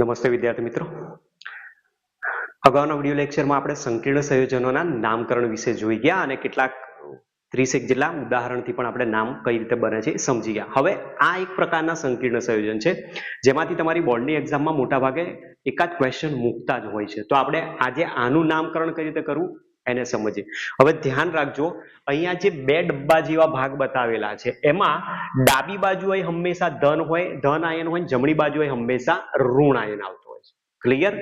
નમસ્તે વિદ્યાર્થી મિત્રો. અગાઉના વીડિયો લેક્ચરમાં આપણે સંકીર્ણ સંયોજનોના નામકરણ વિશે જોઈ ગયા અને કેટલાક ત્રીસેક જેટલા ઉદાહરણથી પણ આપણે નામ કઈ રીતે બને છે સમજી ગયા. હવે આ એક પ્રકારના સંકીર્ણ સંયોજન છે, જેમાંથી તમારી બોર્ડની એક્ઝામમાં મોટા ભાગે એકાદ ક્વેશ્ચન મૂકતા જ હોય છે. તો આપણે આજે આનું નામકરણ કઈ રીતે કરવું? એને સમજીએ. હવે ધ્યાન રાખજો, અહીંયા જે બે ડબ્બા જેવા ભાગ બતાવેલા છે, એમાં ડાબી બાજુ હંમેશા ધન હોય, ધન આયન હોય જમણી બાજુ હંમેશા ઋણ આયન આવતો હોય છે. ક્લિયર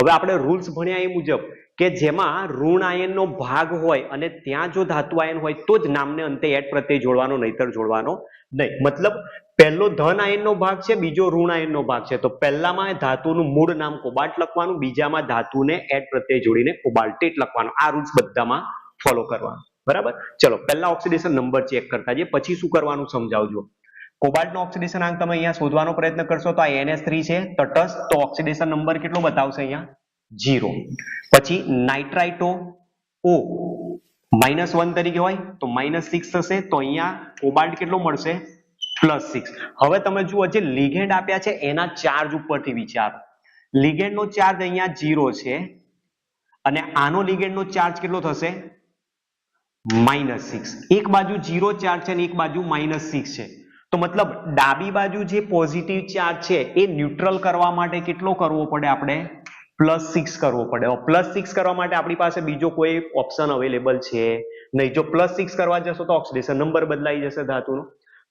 હવે આપણે રૂલ્સ ભણ્યા એ મુજબ કે જેમાં ઋણ આયનનો ભાગ હોય અને ત્યાં જો ધાતુ આયન હોય તો જ નામને અંતે એટ પ્રત્યે જોડવાનો, નહીતર જોડવાનો નહીં. મતલબ, પહેલો ધન આયનનો ભાગ છે, બીજો ઋણ આયનનો ભાગ છે. તો પહેલામાં ધાતુનું મૂળ નામ કોબાલ્ટ લખવાનું, બીજામાં ધાતુને એટ પ્રત્યે જોડીને કોબાલ્ટેટ લખવાનું. આ રૂલ્સ બધામાં ફોલો કરવાનું. બરાબર? ચલો, પહેલા ઓક્સિડેશન નંબર ચેક કરતા જઈએ. પછી શું કરવાનું સમજાવજો? કોબાલ્ટનો ઓક્સિડેશન આંક તમે અહીંયા શોધવાનો પ્રયત્ન કરશો તો આ એનએસ થ્રી છે. તટસ્થ, તો ઓક્સિડેશન નંબર કેટલો બતાવશે અહીંયા? જીરો. પછી નાઇટ્રાઇટો ઓ માઇનસ વન તરીકે હોય તો માઇનસ સિક્સ થશે, તો અહીંયા કોબાલ્ટ કેટલો મળશે? Plus six. હવે તમે જુઓ, જે લિગેન્ડ આપ્યા છે, એના ચાર્જ ઉપરથી વિચારો. લિગેન્ડનો ચાર્જ અહીંયા જીરો છે, અને આનો લિગેન્ડનો ચાર્જ કેટલો થશે? Minus six. એક બાજુ જીરો ચાર્જ છે અને એક બાજુ માઇનસ સિક્સ છે. તો મતલબ ડાબી બાજુ જે પોઝિટિવ ચાર્જ છે, એ ન્યુટ્રલ કરવા માટે કેટલો કરવો પડે આપણે? પ્લસ સિક્સ કરવો પડે. પ્લસ સિક્સ કરવા માટે આપણી પાસે બીજો કોઈ ઓપ્શન અવેલેબલ છે નહીં. જો પ્લસ સિક્સ કરવા જશો તો ઓક્સિડેશન નંબર બદલાઈ જશે ધાતુનો.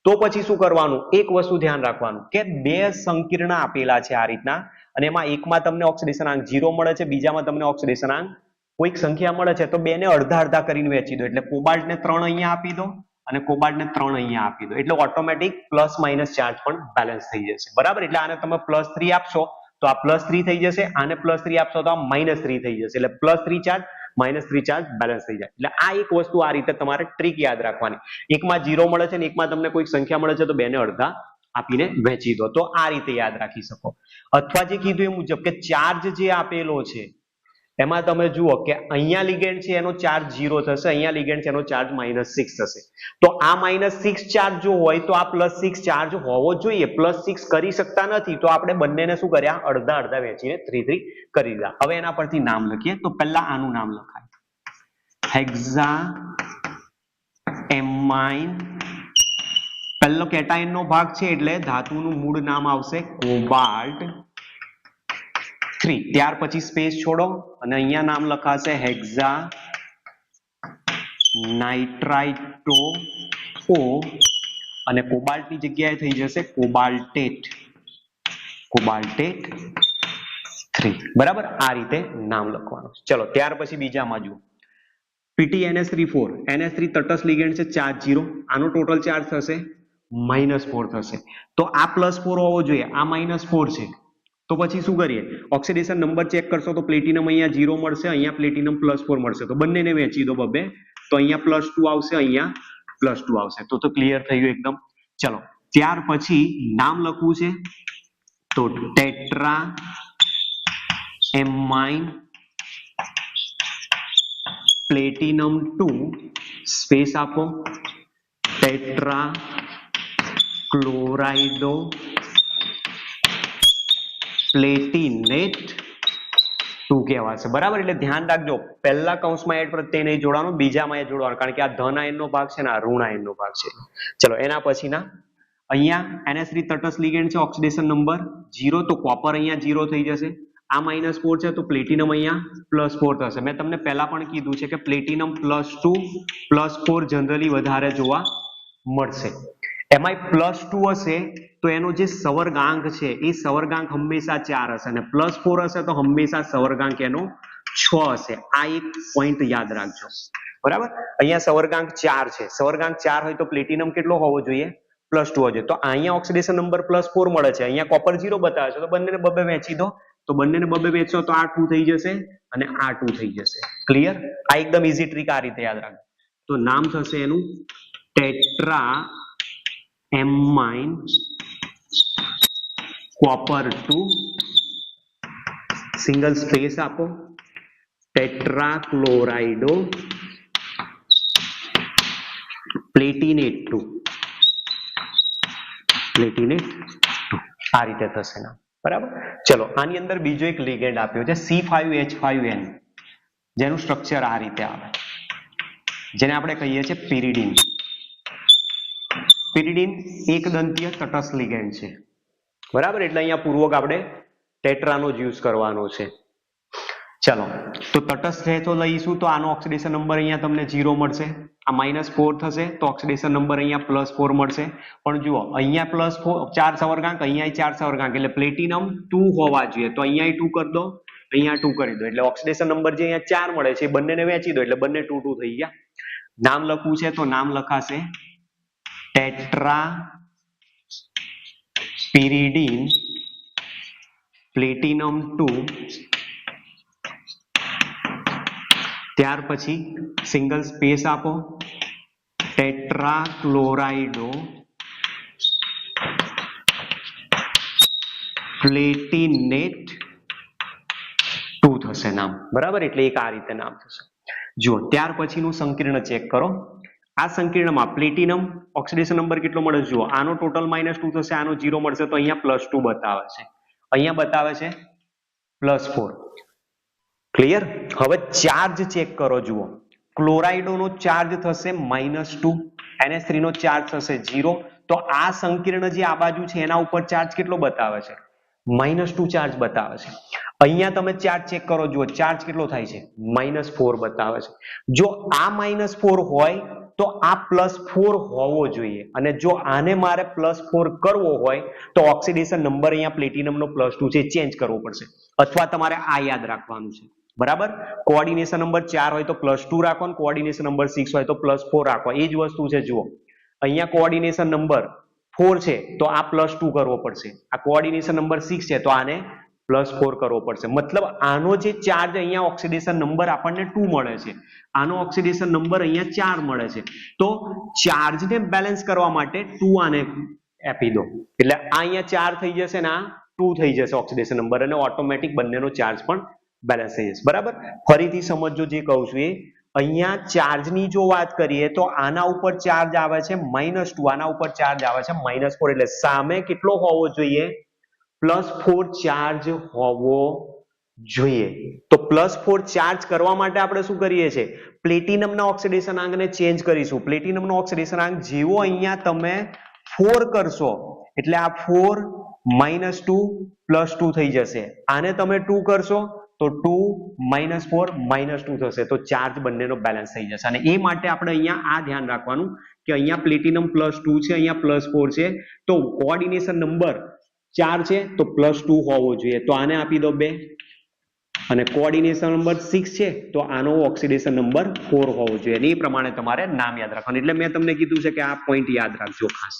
તો પછી શું કરવાનું? એક વસ્તુ ધ્યાન રાખવાનું કે બે સંકીર્ણ આપેલા છે આ રીતના. અને એમાં એકમાં તમને ઓક્સિડેશન આંક જીરો મળે છે, બીજામાં તમને ઓક્સિડેશન આંક કોઈક સંખ્યા મળે છે. તો બેને અડધા અડધા કરીને વેચી દો. એટલે કોબાલ્ટ ને ત્રણ અહીંયા આપી દો અને કોબાલ્ટ ને ત્રણ અહીંયા આપી દો. એટલે ઓટોમેટિક પ્લસ માઇનસ ચાર્જ પણ બેલેન્સ થઈ જશે. બરાબર? એટલે આને તમે પ્લસ થ્રી આપશો. તો આ પ્લસ થ્રી થઈ જશે આને પ્લસ થ્રી આપશો તો આ માઇનસ થ્રી થઈ જશે. એટલે plus three charge minus three charge balance થઈ જાય. એટલે આ એક વસ્તુ આ રીતે તમારે ટ્રીક યાદ રાખવાની. એકમાં જીરો મળે છે ને એકમાં તમને કોઈક સંખ્યા મળે છે તો બેને અડધા આપીને વહેંચી દો. તો આ રીતે યાદ રાખી શકો. અથવા જે કીધું એ મુજબ કે ચાર્જ જે આપેલો છે એમાં તમે જુઓ કે અહીંયા લિગેન્ડ છે, એનો ચાર્જ ઝીરો થશે, અહીંયા લિગેન્ડ છે, એનો ચાર્જ માઇનસ સિક્સ થશે. તો આ માઇનસ સિક્સ ચાર્જ જો હોય, તો આ પ્લસ સિક્સ ચાર્જ હોવો જોઈએ. પ્લસ સિક્સ કરી શકતા નથી, તો આપણે બંનેને શું કર્યા? અડધા અડધા વેચીને થ્રી થ્રી કરી દીધા. હવે એના પરથી નામ લખીએ. તો પહેલા આનું નામ લખાય. હેક્ઝા એમાઇન પહેલો કેટાઇન નો ભાગ છે એટલે ધાતુનું મૂળ નામ આવશે કોબાલ્ટ. થ્રી ત્યાર પછી સ્પેસ છોડો અને અહીંયા નામ લખાશે હેક્ઝા નાઇટ્રાઇટો ઓ અને કોબાલ્ટની જગ્યાએ થઈ જશે કોબાલ્ટેટ. કોબાલ્ટેટ થ્રી બરાબર? આ રીતે નામ લખવાનું ચલો, ત્યાર પછી બીજામાં જુઓ. PT NS three four NS three તટસ્થ લિગેન્ડ છે ચાર્જ જીરો. આનો ટોટલ ચાર્જ થશે માઇનસ ફોર થશે. તો આ પ્લસ ફોર હોવો જોઈએ. આ માઇનસ ફોર છે. તો પછી શું કરીએ? ઓક્સિડેશન નંબર ચેક કરશો તો પ્લેટિનમ અહીંયા જીરો મળશે, અહીંયા પ્લેટિનમ પ્લસ ફોર મળશે. તો બંનેને વેચી દો બબે. તો અહીંયા પ્લસ ટુ આવશે, અહીંયા પ્લસ ટુ આવશે. તો તો ક્લિયર થઈ ગયું એકદમ. ચલો, ત્યાર પછી નામ લખવું છે. તો tetra ammine platinum two. Space આપો. ટેટ્રા ક્લોરાઇડો પ્લેટિનેટ ટુ કહેવાશે? બરાબર? એટલે ધ્યાન રાખજો. પહેલા કૌંસમાં એડ પ્રત્યય નહીં જોડવાનું, બીજામાં એ જોડવાનું. કારણ કે આ ધન આયનનો ભાગ છે ને આ ઋણ આયનનો ભાગ છે. ચલો, એના પછીના. અહીંયા NS3 તટસ્થ લિગેન્ડ છે ઓક્સિડેશન નંબર જીરો તો કોપર અહીંયા જીરો થઈ જશે. આ માઇનસ ફોર છે, તો પ્લેટિનમ અહીંયા પ્લસ ફોર થશે. મેં તમને પહેલા પણ કીધું છે કે platinum plus two plus four generally વધારે જોવા મળશે. એમાંય પ્લસ ટુ હશે તો એનો જે સવર્ગાંક છે, એ સવર્ગાંક હંમેશા ચાર હશે અને પ્લસ ફોર હશે તો હંમેશા સવર્ગાંક એનો છ હશે. આ એક પોઈન્ટ યાદ રાખજો. બરાબર? અહીંયા સવર્ગાંક ચાર છે. સવર્ગાંક ચાર હોય તો પ્લેટિનમ કેટલો હોવો જોઈએ? પ્લસ ટુ હોવો જોઈએ. તો અહીંયા ઓક્સિડેશન નંબર પ્લસ ફોર મળે છે. અહીંયા કોપર ઝીરો બતાવે છે. તો બંનેને બબે વેચી દો. તો બંનેને બબે વેચો તો આ ટુ થઈ જશે અને આ ટુ થઈ જશે. ક્લિયર આ એકદમ ઇઝી ટ્રીક આ રીતે યાદ રાખજો. તો નામ થશે એનું tetra amine copper two single space આપો ટેટ્રાક્લોરાઇડો પ્લેટિનેટ ટુ પ્લેટિનેટ આ રીતે થશે નામ બરાબર? ચલો, આની અંદર બીજો એક લિગેન્ડ આપ્યો છે C five H five N જેનું સ્ટ્રક્ચર આ રીતે આવે. જેને આપણે કહીએ છીએ પિરિડિન પિરિડિન એક દંતીય તટસ્થ લિગેન્ડ છે. બરાબર? એટલે અહીંયા પૂર્વક આપણે ટેટ્રાનો જ યુઝ કરવાનો છે. ચલો, તો તટસ્થ રહેતો લઈશું. તો આનો ઓક્સિડેશન નંબર અહીંયા તમને ઝીરો મળશે. આ માઇનસ ફોર થશે, તો ઓક્સિડેશન નંબર અહીંયા પ્લસ ફોર મળશે. પણ જુઓ, અહીંયા પ્લસ ફોર ચાર સવર્ગાંક, અહીંયા ચાર સવર્ગાંક. એટલે પ્લેટિનમ ટુ હોવા જોઈએ. તો અહીંયા ટુ કરી દો, અહીંયા ટુ કરી દો. એટલે ઓક્સિડેશન નંબર જે અહીંયા ચાર મળે છે, એ બંનેને વેચી દો. એટલે બંને ટુ ટુ થઈ ગયા. નામ લખવું છે તો નામ લખાશે ટેટ્રા પિરિડીન પ્લેટિનમ ટુ ત્યાર પછી સિંગલ સ્પેસ આપો ટેટ્રા ક્લોરાઇડો પ્લેટિનેટ ટુ થશે નામ. બરાબર? એટલે એક આ રીતે નામ થશે. જુઓ, ત્યાર પછીનું સંકીર્ણ ચેક કરો. આ સંકીર્ણમાં પ્લેટિનમ, ઓક્સિડેશન નંબર કેટલો મળે છે? જુઓ, આનો ટોટલ માઇનસ ટુ થશે, આનો ઝીરો મળશે, તો અહીંયા પ્લસ ટુ બતાવે છે. અહીંયા બતાવે છે પ્લસ ફોર ક્લિયર હવે ચાર્જ ચેક કરો, જુઓ. ક્લોરાઇડોનો ચાર્જ થશે માઇનસ ટુ NH3 નો ચાર્જ થશે ઝીરો તો આ સંકીર્ણ જે આ બાજુ છે, એના ઉપર ચાર્જ કેટલો બતાવે છે? માઇનસ ટુ ચાર્જ બતાવે છે. અહીંયા તમે ચાર્જ ચેક કરો, જુઓ ચાર્જ કેટલો થાય છે? માઇનસ ફોર બતાવે છે. જો આ માઇનસ ફોર હોય તો આ પ્લસ ફોર હોવો જોઈએ. અને જો આને મારે પ્લસ ફોર કરવો હોય, તો ઓક્સિડેશન નંબર અહીંયા પ્લેટિનમનો પ્લસ ટુ છે ચેન્જ કરવો પડશે. અથવા તમારે આ યાદ રાખવાનું છે. બરાબર? કોઓર્ડિનેશન નંબર ચાર હોય તો પ્લસ ટુ રાખો અને કોઓર્ડિનેશન નંબર સિક્સ હોય તો પ્લસ ફોર રાખો. એ જ વસ્તુ છે, જુઓ. અહીંયા કોઓર્ડિનેશન નંબર ફોર છે, તો આ પ્લસ ટુ કરવો પડશે. આ કોઓર્ડિનેશન નંબર સિક્સ છે, તો આને પ્લસ ફોર કરવો પડશે. મતલબ આનો જે ચાર્જ અહીંયા ઓક્સિડેશન નંબર આપણને ટુ મળે છે. આનો ઓક્સિડેશન નંબર અહીંયા ચાર મળે છે. તો ચાર્જને બેલેન્સ કરવા માટે ટુ આને આપી દો. એટલે આ અહીંયા ચાર થઈ જશે ને આ ટુ થઈ જશે ઓક્સિડેશન નંબર અને ઓટોમેટિક બંનેનો ચાર્જ પણ બેલેન્સ થઈ જશે. બરાબર? ફરીથી સમજો જે કહું છું એ. અહીંયા ચાર્જની જો વાત કરીએ તો આના ઉપર ચાર્જ આવે છે માઇનસ ટુ આના ઉપર ચાર્જ આવે છે માઇનસ ફોર એટલે સામે કેટલો હોવો જોઈએ? પ્લસ ફોર ચાર્જ હોવો જોઈએ. તો પ્લસ ફોર ચાર્જ કરવા માટે આપણે શું કરીએ છીએ? પ્લેટિનમના ઓક્સિડેશન આંકને ચેન્જ કરીશું. પ્લેટિનમનો ઓક્સિડેશન આંક જેવો અહીંયા તમે ફોર કરશો, એટલે આ four minus two plus two થઈ જશે. આને તમે ટુ કરશો, તો two minus four minus two થશે. તો ચાર્જ બંનેનો બેલેન્સ થઈ જશે. અને એ માટે આપણે અહીંયા આ ધ્યાન રાખવાનું કે અહીંયા પ્લેટિનમ પ્લસ ટુ છે, અહીંયા પ્લસ ફોર છે. તો કોઓર્ડિનેશન નંબર ચાર છે, તો પ્લસ ટુ હોવો જોઈએ. તો આને આપી દો બે. અને કોઓર્ડિનેશન નંબર સિક્સ છે, તો આનો ઓક્સિડેશન નંબર ફોર હોવો જોઈએ. અને એ પ્રમાણે તમારે નામ યાદ રાખવાનું. એટલે મેં તમને કીધું છે કે આ પોઈન્ટ યાદ રાખજો ખાસ.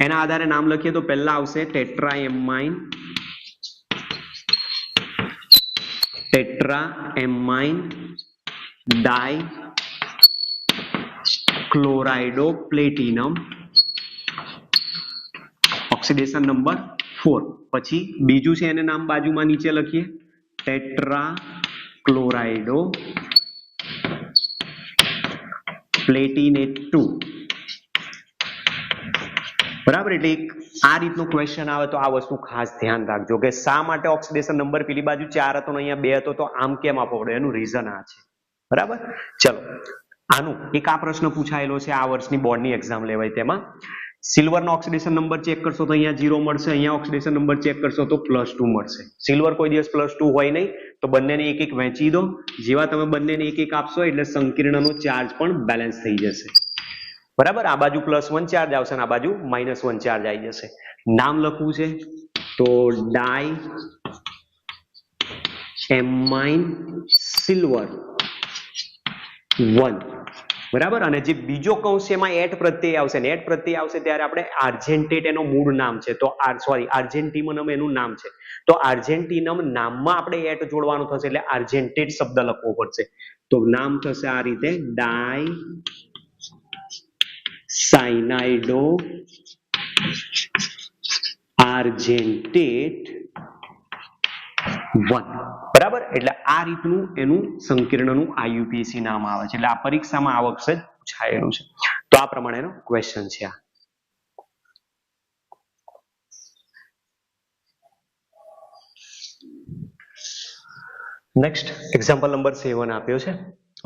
એના આધારે નામ લખીએ તો પહેલા આવશે tetra amine tetra amine di chlorido platinum oxidation number four. પછી બીજું છે એને નામ બાજુમાં નીચે લખીએ. Tetra chlorido platinate two. બરાબર? એટલે એક આ રીતનું ક્વેશ્ચન આવે તો આ વસ્તુ ખાસ ધ્યાન રાખજો કે શા માટે ઓક્સિડેશન નંબર પેલી બાજુ ચાર હતો ને અહીંયા બે હતો તો આમ કેમ આપવો પડે? એનું રીઝન આ છે. બરાબર? ચલો. આનું એક આ પ્રશ્ન પૂછાયેલો છે આ વર્ષની બોર્ડની એક્ઝામ લેવાય તેમાં. સિલ્વરનો ઓક્સિડેશન નંબર ચેક કરશો તો અહીંયા ઝીરો મળશે, અહીંયા ઓક્સિડેશન નંબર ચેક કરશો તો પ્લસ ટુ મળશે. સિલ્વર કોઈ દિવસ પ્લસ ટુ હોય નહીં, તો બંનેને એક એક વહેંચી દો. જેવા તમે બંનેને એક એક આપશો એટલે સંકીર્ણનો ચાર્જ પણ બેલેન્સ થઈ જશે. બરાબર? આ બાજુ પ્લસ વન ચાર્જ આવશે અને આ બાજુ માઇનસ વન ચાર્જ આવી જશે. નામ લખવું છે? તો ડાઈ એમાઇન સિલ્વર વન બરાબર? અને જે બીજો કૌંસ એમાં એટ પ્રત્યય આવશે. ને એટ પ્રત્યય આવશે ત્યારે આપણે આર્જેન્ટેટ એનો મૂળ નામ છે. તો આર સોરી આર્જેન્ટિમનમ એનું નામ છે. તો આર્જેન્ટિનમ નામમાં આપણે એટ જોડવાનું થશે એટલે આર્જેન્ટેટ શબ્દ લખવો પડશે. તો નામ થશે આ રીતે. ડાઈ સાઇનાઇડો આર્જેન્ટેટ બરાબર? એટલે આ રીતનું એનું સંકીર્ણનું આઈયુપીએસસી નામ આવે છે. એટલે આ પરીક્ષામાં આ વખતે જ પૂછાયેલું છે. તો આ પ્રમાણેનો ક્વેશ્ચન છે આ. નેક્સ્ટ એક્ઝામ્પલ નંબર સેવન આપ્યો છે.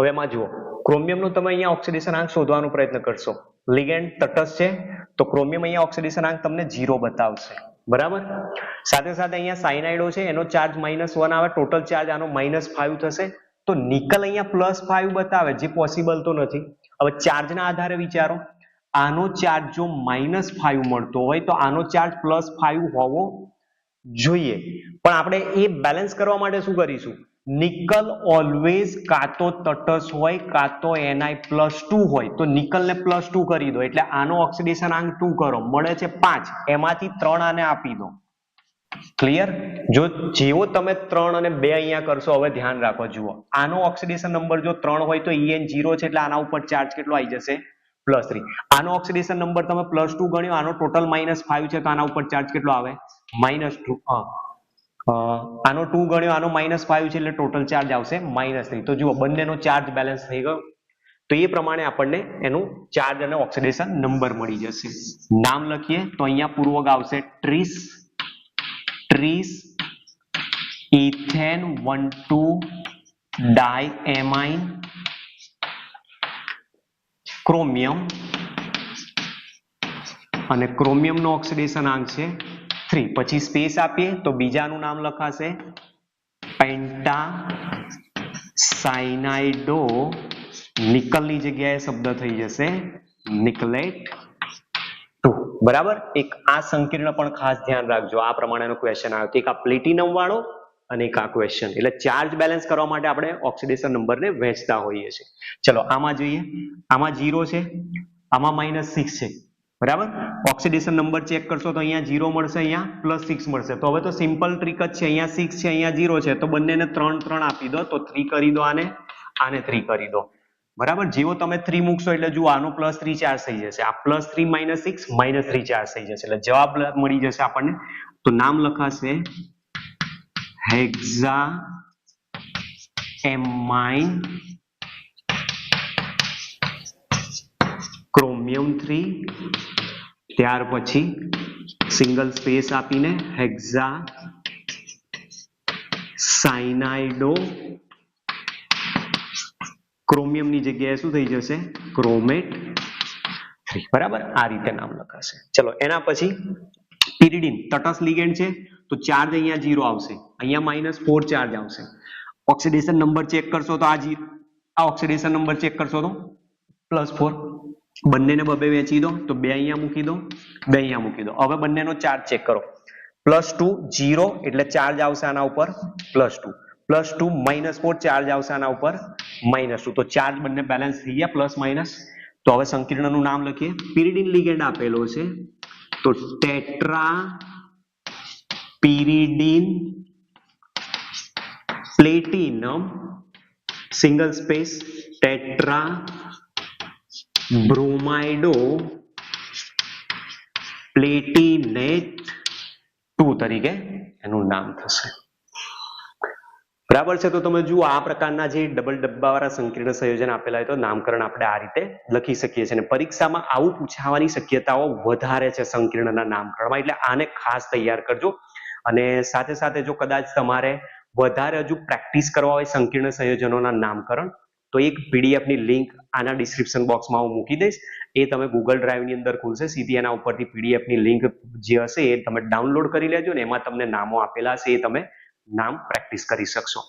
હવે એમાં જુઓ. ક્રોમિયમનું તમે અહીંયા ઓક્સિડેશન આંક શોધવાનો પ્રયત્ન કરશો. લિગેન્ડ તટસ્થ છે. તો ક્રોમિયમ અહીંયા ઓક્સિડેશન આંક તમને ઝીરો બતાવશે. બરાબર? સાથે સાથે અહીંયા સાયનાઇડો છે, એનો ચાર્જ માઇનસ વન આવે ટોટલ ચાર્જ આનો માઇનસ ફાઈવ થશે. તો નિકલ અહીંયા પ્લસ ફાઈવ બતાવે, જે પોસિબલ તો નથી. હવે ચાર્જના આધારે વિચારો, આનો ચાર્જ જો માઇનસ ફાઈવ મળતો હોય, તો આનો ચાર્જ પ્લસ ફાઈવ હોવો જોઈએ. પણ આપણે એ બેલેન્સ કરવા માટે શું કરીશું? નિકલ ઓલવેઝ કાં તો તટસ્થ હોય, કાં તો એનઆઈ પ્લસ ટુ હોય. તો નિકલને પ્લસ ટુ કરી દો. એટલે આનો ઓક્સિડેશન આંક ટુ કરો. મળે છે પાંચ. એમાંથી ત્રણ આને આપી દો. ક્લિયર જો જેવો તમે ત્રણ અને બે અહીંયા કરશો, હવે ધ્યાન રાખો, જુઓ. આનો ઓક્સિડેશન નંબર જો ત્રણ હોય તો ઈએન જીરો છે એટલે આના ઉપર ચાર્જ કેટલો આવી જશે? પ્લસ થ્રી આનો ઓક્સિડેશન નંબર તમે પ્લસ ટુ ગણ્યો, આનો ટોટલ માઇનસ ફાઈવ છે તો આના ઉપર ચાર્જ કેટલો આવે? માઇનસ ટુ આનો ટુ ગણ્યો, આનો માઇનસ ફાઈવ છે એટલે ટોટલ ચાર્જ આવશે માઇનસ થ્રી તો જુઓ, બંનેનો ચાર્જ બેલેન્સ થઈ ગયો. તો એ પ્રમાણે આપણને એનું ચાર્જ અને ઓક્સિડેશન નંબર મળી જશે. નામ લખીએ, તો અહીંયા પૂર્વક આવશે tris tris ethane one two diamine chromium અને ક્રોમિયમનો ઓક્સિડેશન આંક છે થ્રી પછી સ્પેસ આપીએ તો બીજાનું નામ લખાશે પેન્ટા સાઇનાઇડો નિકલની જગ્યાએ શબ્દ થઈ જશે નિકલેટ ટુ. બરાબર? એક આ સંકીર્ણ પણ ખાસ ધ્યાન રાખજો. આ પ્રમાણેનો ક્વેશ્ચન આવ્યો. એક આ પ્લેટિનમ વાળો અને એક આ ક્વેશ્ચન એટલે ચાર્જ બેલેન્સ કરવા માટે આપણે ઓક્સિડેશન નંબરને વહેંચતા હોઈએ છીએ. ચલો, આમાં જોઈએ. આમાં જીરો છે. આમાં માઇનસ સિક્સ છે. બરાબર? ઓક્સિડેશન નંબર ચેક કરશો તો અહીંયા જીરો મળશે, અહીંયા પ્લસ સિક્સ મળશે. તો હવે તો સિમ્પલ ટ્રીક જ છે. અહીંયા સિક્સ છે, અહીંયા ઝીરો છે. તો બંનેને ત્રણ ત્રણ આપી દો. તો થ્રી કરી દો આને. આને થ્રી કરી દો. બરાબર? જેવો તમે થ્રી મૂકશો એટલે જુઓ આનો પ્લસ થ્રી ચાર્જ થઈ જશે. આ plus three minus six minus three charge થઈ જશે. એટલે જવાબ મળી જશે આપણને. તો નામ લખાશે હેક્ઝા એમાઇન ક્રોમિયમ થ્રી ત્યાર પછી સિંગલ સ્પેસ આપીને હેક્ઝા, સાયનાઇડો. ક્રોમિયમની જગ્યાએ શું થઈ જશે? ક્રોમેટ. બરાબર? આ રીતે નામ લખાશે. ચલો, એના પછી પિરિડિન, તટસ્થ લિગેન્ડ છે. તો ચાર્જ અહીંયા ઝીરો આવશે. અહીંયા માઇનસ ફોર ચાર્જ આવશે. ઓક્સિડેશન નંબર ચેક કરશો તો આ આ ઓક્સિડેશન નંબર ચેક કરશો તો પ્લસ ફોર બંનેને બબે વેચી દો, તો બે અહીંયા મૂકી દો, બે અહીંયા મૂકી દો. હવે બંનેનો ચાર્જ ચેક કરો. પ્લસ ટુ જીરો એટલે ચાર્જ આવશે આના ઉપર plus two plus two minus four charge આવશે આના ઉપર માઇનસ ટુ તો ચાર્જ બંને બેલેન્સ થઈ ગયા પ્લસ માઇનસ તો હવે સંકીર્ણનું નામ લખીએ. પિરિડિન લિગેન્ડ આપેલો છે. તો tetra pyridine platinum single space tetra bromido platinate two તરીકે એનું નામ થશે. બરાબર છે? તો તમે જુઓ, આ પ્રકારના જે ડબલ ડબ્બાવાળા સંકીર્ણ સંયોજન આપેલા હોય તો નામકરણ આપણે આ રીતે લખી શકીએ છીએ અને પરીક્ષામાં આવું પૂછાવાની શક્યતાઓ વધારે છે સંકીર્ણના નામકરણમાં. એટલે આને ખાસ તૈયાર કરજો. અને સાથે સાથે જો કદાચ તમારે વધારે હજુ પ્રેક્ટિસ કરવા હોય સંકીર્ણ સંયોજનોના નામકરણ તો એક પીડીએફની લિંક આના ડિસ્ક્રિપ્શન બોક્સમાં હું મૂકી દઈશ. એ તમે ગૂગલ ડ્રાઈવની અંદર ખુલશે. સીધી એના ઉપરથી પીડીએફની લિંક જે હશે એ તમે ડાઉનલોડ કરી લેજો ને એમાં તમને નામો આપેલા હશે એ તમે નામ પ્રેક્ટિસ કરી શકશો.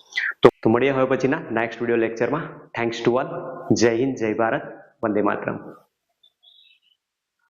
તો મળીએ હવે પછીના નેક્સ્ટ વીડિયો લેક્ચરમાં થેન્ક્સ ટુ ઓલ જય હિન્દ, જય ભારત. વંદે માતરમ.